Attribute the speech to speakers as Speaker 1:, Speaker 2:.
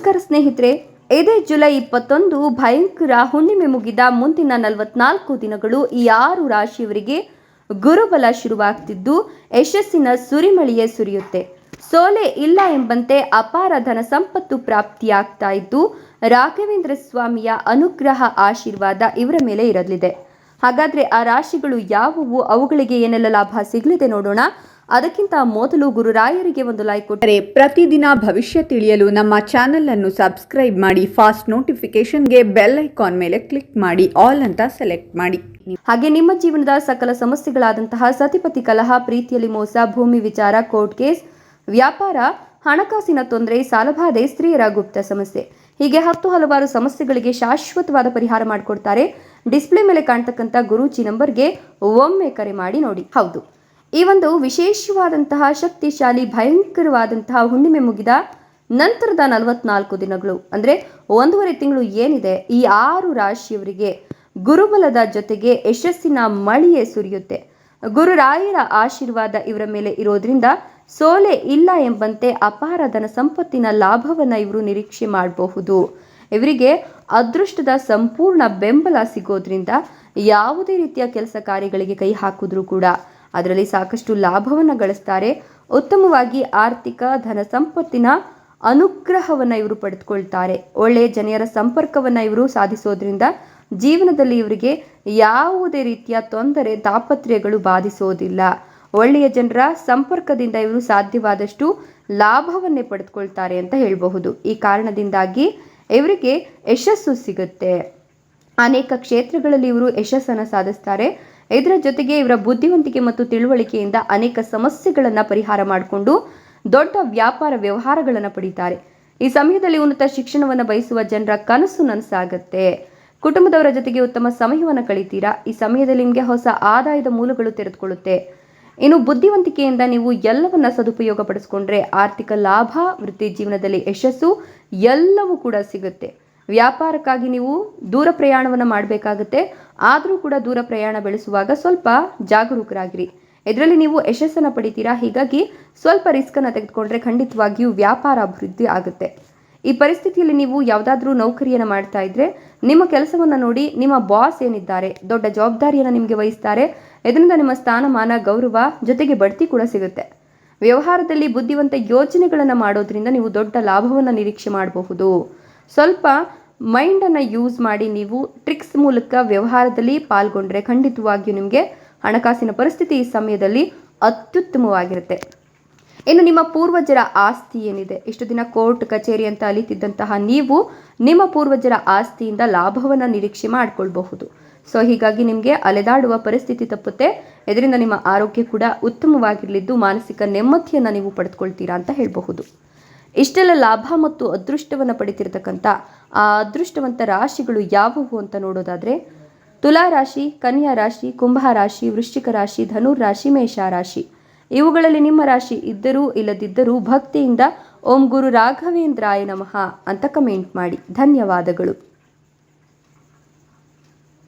Speaker 1: ನಮಸ್ಕಾರ ಸ್ನೇಹಿತರೆ. ಇದೇ ಜುಲೈ ಇಪ್ಪತ್ತೊಂದು ಭಯಂಕರ ಹುಣ್ಣಿಮೆ ಮುಗಿದ ಮುಂದಿನ ನಲವತ್ನಾಲ್ಕು ದಿನಗಳು ಈ ಆರು ರಾಶಿಯವರಿಗೆ ಗುರುಬಲ ಶುರುವಾಗ್ತಿದ್ದು, ಯಶಸ್ಸಿನ ಸುರಿಮಳಿಯೇ ಸುರಿಯುತ್ತೆ. ಸೋಲೆ ಇಲ್ಲ ಎಂಬಂತೆ ಅಪಾರ ಧನ ಸಂಪತ್ತು ಪ್ರಾಪ್ತಿಯಾಗ್ತಾ ಇದ್ದು, ರಾಘವೇಂದ್ರ ಸ್ವಾಮಿಯ ಅನುಗ್ರಹ ಆಶೀರ್ವಾದ ಇವರ ಮೇಲೆ ಇರಲಿದೆ. ಹಾಗಾದ್ರೆ ಆ ರಾಶಿಗಳು ಯಾವುವು? ಅವುಗಳಿಗೆ ಏನೆಲ್ಲ ಲಾಭ ಸಿಗಲಿದೆ ನೋಡೋಣ. ಅದಕ್ಕಿಂತ ಮೊದಲು ಗುರುರಾಯರಿಗೆ ಒಂದು ಲೈಕ್
Speaker 2: ಕೊಟ್ಟರೆ ಪ್ರತಿದಿನ ಭವಿಷ್ಯ ತಿಳಿಯಲು ನಮ್ಮ ಚಾನೆಲ್ ಅನ್ನು ಸಬ್ಸ್ಕ್ರೈಬ್ ಮಾಡಿ ಫಾಸ್ಟ್ ನೋಟಿಫಿಕೇಶನ್ಗೆ ಬೆಲ್ ಐಕಾನ್ ಮೇಲೆ ಕ್ಲಿಕ್ ಮಾಡಿ ಆಲ್ ಅಂತ ಸೆಲೆಕ್ಟ್ ಮಾಡಿ.
Speaker 1: ಹಾಗೆ ನಿಮ್ಮ ಜೀವನದ ಸಕಲ ಸಮಸ್ಯೆಗಳಾದಂತಹ ಸತಿಪತಿ ಕಲಹ ಪ್ರೀತಿಯಲ್ಲಿ ಮೋಸ ಭೂಮಿ ವಿಚಾರ ಕೋರ್ಟ್ ಕೇಸ್ ವ್ಯಾಪಾರ ಹಣಕಾಸಿನ ತೊಂದರೆ ಸಾಲಬಾಧೆ ಸ್ತ್ರೀಯರ ಗುಪ್ತ ಸಮಸ್ಯೆ. ಹೀಗೆ ಹತ್ತು ಹಲವಾರು ಸಮಸ್ಯೆಗಳಿಗೆ ಶಾಶ್ವತವಾದ ಪರಿಹಾರ ಮಾಡಿಕೊಡ್ತಾರೆ. ಡಿಸ್ಪ್ಲೇ ಮೇಲೆ ಕಾಣ್ತಕ್ಕಂಥ ಗುರೂಜಿ ನಂಬರ್ಗೆ ಒಮ್ಮೆ ಕರೆ ಮಾಡಿ ನೋಡಿ. ಹೌದು. ಈ ಒಂದು ವಿಶೇಷವಾದಂತಹ ಶಕ್ತಿಶಾಲಿ, ಭಯಂಕರವಾದಂತಹ ಹುಣ್ಣಿಮೆ ಮುಗಿದ ನಂತರದ ನಲವತ್ನಾಲ್ಕು ದಿನಗಳು, ಅಂದರೆ ಒಂದೂವರೆ ತಿಂಗಳು ಏನಿದೆ, ಈ ಆರು ರಾಶಿಯವರಿಗೆ ಗುರುಬಲದ ಜೊತೆಗೆ ಯಶಸ್ಸಿನ ಮಳೆಯೇ ಸುರಿಯುತ್ತೆ. ಗುರುರಾಯರ ಆಶೀರ್ವಾದ ಇವರ ಮೇಲೆ ಇರೋದ್ರಿಂದ ಸೋಲೆ ಇಲ್ಲ ಎಂಬಂತೆ ಅಪಾರ ಧನ ಸಂಪತ್ತಿನ ಲಾಭವನ್ನು ಇವರು ನಿರೀಕ್ಷೆ ಮಾಡಬಹುದು. ಇವರಿಗೆ ಅದೃಷ್ಟದ ಸಂಪೂರ್ಣ ಬೆಂಬಲ ಸಿಗೋದ್ರಿಂದ ಯಾವುದೇ ರೀತಿಯ ಕೆಲಸ ಕಾರ್ಯಗಳಿಗೆ ಕೈ ಹಾಕಿದ್ರೂ ಕೂಡ ಅದರಲ್ಲಿ ಸಾಕಷ್ಟು ಲಾಭವನ್ನು ಗಳಿಸ್ತಾರೆ. ಉತ್ತಮವಾಗಿ ಆರ್ಥಿಕ ಧನ ಸಂಪತ್ತಿನ ಅನುಗ್ರಹವನ್ನು ಇವರು ಪಡೆದುಕೊಳ್ತಾರೆ. ಒಳ್ಳೆಯ ಜನರ ಸಂಪರ್ಕವನ್ನು ಇವರು ಸಾಧಿಸೋದ್ರಿಂದ ಜೀವನದಲ್ಲಿ ಇವರಿಗೆ ಯಾವುದೇ ರೀತಿಯ ತೊಂದರೆ ತಾಪತ್ರಯಗಳು ಬಾಧಿಸೋದಿಲ್ಲ. ಒಳ್ಳೆಯ ಜನರ ಸಂಪರ್ಕದಿಂದ ಇವರು ಸಾಧ್ಯವಾದಷ್ಟು ಲಾಭವನ್ನೇ ಪಡೆದುಕೊಳ್ತಾರೆ ಅಂತ ಹೇಳಬಹುದು. ಈ ಕಾರಣದಿಂದಾಗಿ ಇವರಿಗೆ ಯಶಸ್ಸು ಸಿಗುತ್ತೆ. ಅನೇಕ ಕ್ಷೇತ್ರಗಳಲ್ಲಿ ಇವರು ಯಶಸ್ಸನ್ನು ಸಾಧಿಸ್ತಾರೆ. ಇದರ ಜೊತೆಗೆ ಇವರ ಬುದ್ಧಿವಂತಿಕೆ ಮತ್ತು ತಿಳುವಳಿಕೆಯಿಂದ ಅನೇಕ ಸಮಸ್ಯೆಗಳನ್ನು ಪರಿಹಾರ ಮಾಡಿಕೊಂಡು ದೊಡ್ಡ ವ್ಯಾಪಾರ ವ್ಯವಹಾರಗಳನ್ನು ಪಡೀತಾರೆ. ಈ ಸಮಯದಲ್ಲಿ ಉನ್ನತ ಶಿಕ್ಷಣವನ್ನು ಬಯಸುವ ಜನರ ಕನಸು ನನಸಾಗತ್ತೆ. ಕುಟುಂಬದವರ ಜೊತೆಗೆ ಉತ್ತಮ ಸಮಯವನ್ನು ಕಳೀತೀರಾ? ಈ ಸಮಯದಲ್ಲಿ ನಿಮಗೆ ಹೊಸ ಆದಾಯದ ಮೂಲಗಳು ತೆರೆದುಕೊಳ್ಳುತ್ತೆ. ಇನ್ನು ಬುದ್ಧಿವಂತಿಕೆಯಿಂದ ನೀವು ಎಲ್ಲವನ್ನ ಸದುಪಯೋಗ ಪಡಿಸ್ಕೊಂಡ್ರೆ ಆರ್ಥಿಕ ಲಾಭ, ವೃತ್ತಿ ಜೀವನದಲ್ಲಿ ಯಶಸ್ಸು ಎಲ್ಲವೂ ಕೂಡ ಸಿಗುತ್ತೆ. ವ್ಯಾಪಾರಕ್ಕಾಗಿ ನೀವು ದೂರ ಪ್ರಯಾಣವನ್ನು ಮಾಡಬೇಕಾಗುತ್ತೆ. ಆದರೂ ಕೂಡ ದೂರ ಪ್ರಯಾಣ ಬೆಳೆಸುವಾಗ ಸ್ವಲ್ಪ ಜಾಗರೂಕರಾಗಿರಿ. ಇದರಲ್ಲಿ ನೀವು ಯಶಸ್ಸನ್ನು ಪಡಿತೀರಾ? ಹೀಗಾಗಿ ಸ್ವಲ್ಪ ರಿಸ್ಕನ್ನು ತೆಗೆದುಕೊಂಡ್ರೆ ಖಂಡಿತವಾಗಿಯೂ ವ್ಯಾಪಾರ ಅಭಿವೃದ್ಧಿ ಆಗುತ್ತೆ. ಈ ಪರಿಸ್ಥಿತಿಯಲ್ಲಿ ನೀವು ಯಾವುದಾದ್ರೂ ನೌಕರಿಯನ್ನು ಮಾಡ್ತಾ ಇದ್ರೆ ನಿಮ್ಮ ಕೆಲಸವನ್ನು ನೋಡಿ ನಿಮ್ಮ ಬಾಸ್ ಏನಿದ್ದಾರೆ, ದೊಡ್ಡ ಜವಾಬ್ದಾರಿಯನ್ನು ನಿಮಗೆ ವಹಿಸ್ತಾರೆ. ಇದರಿಂದ ನಿಮ್ಮ ಸ್ಥಾನಮಾನ, ಗೌರವ ಜೊತೆಗೆ ಬಡ್ತಿ ಕೂಡ ಸಿಗುತ್ತೆ. ವ್ಯವಹಾರದಲ್ಲಿ ಬುದ್ಧಿವಂತ ಯೋಜನೆಗಳನ್ನು ಮಾಡೋದ್ರಿಂದ ನೀವು ದೊಡ್ಡ ಲಾಭವನ್ನು ನಿರೀಕ್ಷೆ ಮಾಡಬಹುದು. ಸ್ವಲ್ಪ ಮೈಂಡನ್ನು ಯೂಸ್ ಮಾಡಿ ನೀವು ಟ್ರಿಕ್ಸ್ ಮೂಲಕ ವ್ಯವಹಾರದಲ್ಲಿ ಪಾಲ್ಗೊಂಡ್ರೆ ಖಂಡಿತವಾಗಿಯೂ ನಿಮಗೆ ಹಣಕಾಸಿನ ಪರಿಸ್ಥಿತಿ ಈ ಸಮಯದಲ್ಲಿ ಅತ್ಯುತ್ತಮವಾಗಿರುತ್ತೆ. ಇನ್ನು ನಿಮ್ಮ ಪೂರ್ವಜರ ಆಸ್ತಿ ಏನಿದೆ? ಇಷ್ಟು ದಿನ ಕೋರ್ಟ್, ಕಚೇರಿ ಅಂತ ಅಲಿತಿದ್ದಂತಹ ನೀವು ನಿಮ್ಮ ಪೂರ್ವಜರ ಆಸ್ತಿಯಿಂದ ಲಾಭವನ್ನು ನಿರೀಕ್ಷೆ ಮಾಡಿಕೊಳ್ಬಹುದು. ಸೊ, ಹೀಗಾಗಿ ನಿಮಗೆ ಅಲೆದಾಡುವ ಪರಿಸ್ಥಿತಿ ತಪ್ಪುತ್ತೆ. ಇದರಿಂದ ನಿಮ್ಮ ಆರೋಗ್ಯ ಕೂಡ ಉತ್ತಮವಾಗಿರಲಿದ್ದು ಮಾನಸಿಕ ನೆಮ್ಮದಿಯನ್ನು ನೀವು ಪಡೆದುಕೊಳ್ತೀರಾ ಅಂತ ಹೇಳಬಹುದು. ಇಷ್ಟೆಲ್ಲ ಲಾಭ ಮತ್ತು ಅದೃಷ್ಟವನ್ನು ಪಡಿತಿರ್ತಕ್ಕಂಥ ಆ ಅದೃಷ್ಟವಂತ ರಾಶಿಗಳು ಯಾವುವು ಅಂತ ನೋಡೋದಾದರೆ, ತುಲಾ ರಾಶಿ, ಕನ್ಯಾ ರಾಶಿ, ಕುಂಭ ರಾಶಿ, ವೃಶ್ಚಿಕ ರಾಶಿ, ಧನುರ್ ರಾಶಿ, ಮೇಷ ರಾಶಿ. ಇವುಗಳಲ್ಲಿ ನಿಮ್ಮ ರಾಶಿ ಇದ್ದರೂ ಇಲ್ಲದಿದ್ದರೂ ಭಕ್ತಿಯಿಂದ ಓಂ ಗುರು ರಾಘವೇಂದ್ರಾಯ ನಮಃ ಅಂತ ಕಮೆಂಟ್ ಮಾಡಿ. ಧನ್ಯವಾದಗಳು.